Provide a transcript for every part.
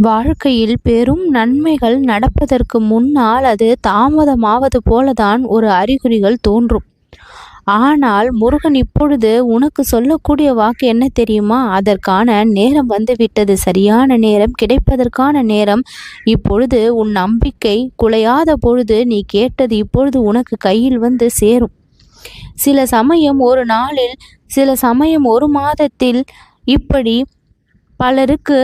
வாழ்க்கையில் பெரும் நன்மைகள் நடப்பதற்கு முன்னால் அது தாமதமாவது போலதான் ஒரு அறிகுறிகள் தோன்றும். ஆனால் முருகன் இப்பொழுது உனக்கு சொல்லக்கூடிய வாக்கு என்ன தெரியுமா? அதற்கான நேரம் வந்துவிட்டது. சரியான நேரம் கிடைப்பதற்கான நேரம். இப்பொழுது உன் நம்பிக்கை குலையாத பொழுது நீ கேட்டது இப்பொழுது உனக்கு கையில் வந்து சேரும். சில சமயம் ஒரு நாளில் சில சமயம் ஒரு மாதத்தில் இப்படி பலருக்கு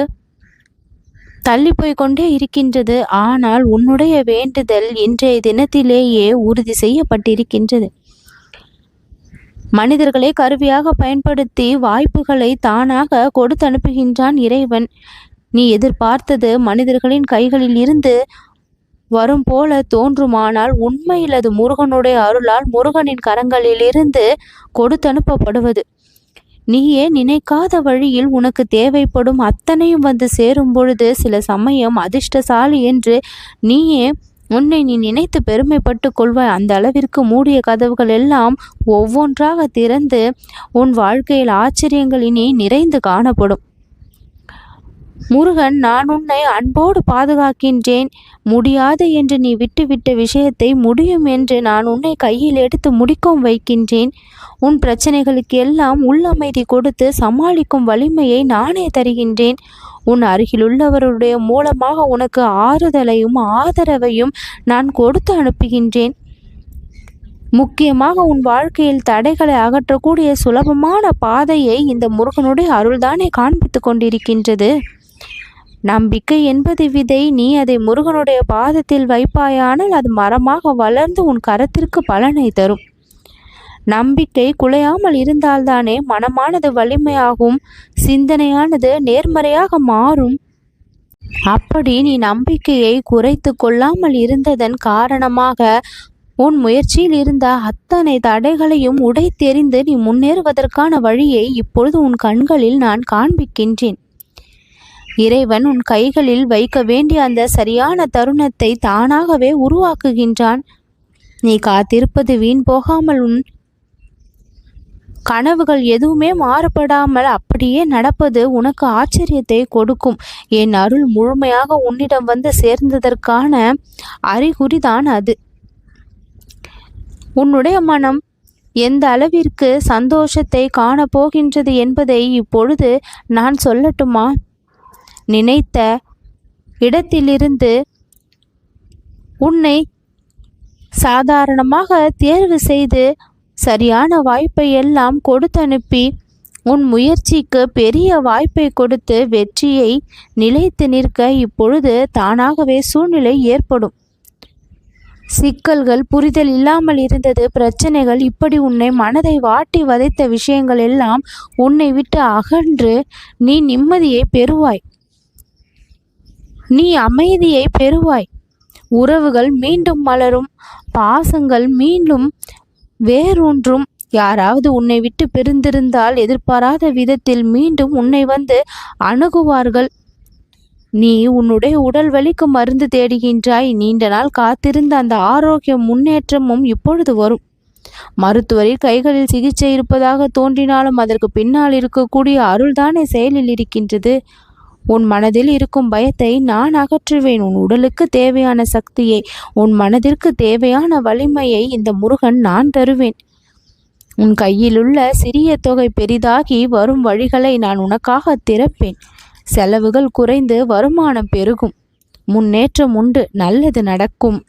தள்ளி போய் கொண்டே இருக்கின்றது. ஆனால் உன்னுடைய வேண்டுதல் இன்றைய தினத்திலேயே உறுதி செய்யப்பட்டிருக்கின்றது. மனிதர்களை கருவியாக பயன்படுத்தி வாய்ப்புகளை தானாக கொடுத்து அனுப்புகின்றான் இறைவன். நீ எதிர்பார்த்தது மனிதர்களின் கைகளில் இருந்து வரும் போல தோன்றுமானால் உண்மையில் அது முருகனுடைய அருளால் முருகனின் கரங்களிலிருந்து கொடுத்தனுப்பப்படுவது நீயே நினைக்காத வழியில் உனக்கு தேவைப்படும் அத்தனையும் வந்து சேரும் பொழுது சில சமயம் அதிர்ஷ்டசாலி என்று நீயே உன்னை நீ நினைத்து பெருமைப்பட்டு கொள்வாய். அந்த அளவிற்கு மூடிய கதவுகள் எல்லாம் ஒவ்வொன்றாக திறந்து உன் வாழ்க்கையில் ஆச்சரியங்கள் இனி நிறைந்து காணப்படும். முருகன் நான் உன்னை அன்போடு பாதுகாக்கின்றேன். முடியாது என்று நீ விட்டுவிட்ட விஷயத்தை முடியும் என்று நான் உன்னை கையில் எடுத்து முடிக்கும் வைக்கின்றேன். உன் பிரச்சனைகளுக்கு எல்லாம் உள்ளமைதி கொடுத்து சமாளிக்கும் வலிமையை நானே தருகின்றேன். உன் அருகிலுள்ளவருடைய மூலமாக உனக்கு ஆறுதலையும் ஆதரவையும் நான் கொடுத்து அனுப்புகின்றேன். முக்கியமாக உன் வாழ்க்கையில் தடைகளை அகற்றக்கூடிய சுலபமான பாதையை இந்த முருகனுடைய அருள்தானே காண்பித்து கொண்டிருக்கின்றது. நம்பிக்கை என்பது விதை. நீ அதை முருகனுடைய பாதத்தில் வைப்பாயானால் அது மரமாக வளர்ந்து உன் கரத்திற்கு பலனை தரும். நம்பிக்கை குலையாமல் இருந்தால்தானே மனமானது வலிமையாகும். சிந்தனையானது நேர்மறையாக மாறும். அப்படி நீ நம்பிக்கையை குறைத்து கொள்ளாமல் இருந்ததன் காரணமாக உன் முயற்சியில் இருந்த அத்தனை தடைகளையும் உடை தெரிந்து நீ முன்னேறுவதற்கான வழியை இப்பொழுது உன் கண்களில் நான் காண்பிக்கின்றேன். இறைவன் உன் கைகளில் வைக்க வேண்டிய அந்த சரியான தருணத்தை தானாகவே உருவாக்குகின்றான். நீ காத்திருப்பது வீண் போகாமல் உன் கனவுகள் எதுவுமே மாறுபடாமல் அப்படியே நடப்பது உனக்கு ஆச்சரியத்தை கொடுக்கும். என் அருள் முழுமையாக உன்னிடம் வந்து சேர்ந்ததற்கான அறிகுறிதான் அது. உன்னுடைய மனம் எந்த அளவிற்கு சந்தோஷத்தை காணப்போகின்றது என்பதை இப்பொழுது நான் சொல்லட்டுமா? நினைத்த இடத்திலிருந்து உன்னை சாதாரணமாக தேர்வு செய்து சரியான வாய்ப்பை எல்லாம் கொடுத்து அனுப்பி உன் முயற்சிக்கு பெரிய வாய்ப்பை கொடுத்து வெற்றியை நிலைத்து நிற்க இப்பொழுது தானாகவே சூழ்நிலை ஏற்படும். சிக்கல்கள் புரிதல் இல்லாமல் இருந்தது பிரச்சனைகள் இப்படி உன்னை மனதை வாட்டி வதைத்த விஷயங்கள் எல்லாம் உன்னை விட்டு அகன்று நீ நிம்மதியை பெறுவாய். நீ அமைதியை பெறுவாய். உறவுகள் மீண்டும் மலரும் பாசங்கள் மீண்டும் வேறொன்றும் யாராவது உன்னை விட்டு பிரிந்திருந்தால் எதிர்பாராத விதத்தில் மீண்டும் உன்னை வந்து அணுகுவார்கள். நீ உன்னுடைய உடல் வலிக்கு மருந்து தேடுகின்றாய். நீண்ட நாள் காத்திருந்த அந்த ஆரோக்கிய முன்னேற்றமும் இப்பொழுது வரும். மருத்துவரில் கைகளில் சிகிச்சை இருப்பதாக தோன்றினாலும் அதற்கு பின்னால் இருக்கக்கூடிய அருள்தானே செயலில் இருக்கின்றது. உன் மனதில் இருக்கும் பயத்தை நான் அகற்றுவேன். உன் உடலுக்கு தேவையான சக்தியை உன் மனதிற்கு தேவையான வலிமையை இந்த முருகன் நான் தருவேன். உன் கையிலுள்ள சிறிய தொகை பெரிதாகி வரும் வழிகளை நான் உனக்காக திறப்பேன். செலவுகள் குறைந்து வருமானம் பெருகும். முன்னேற்றம் உண்டு நல்லது நடக்கும்.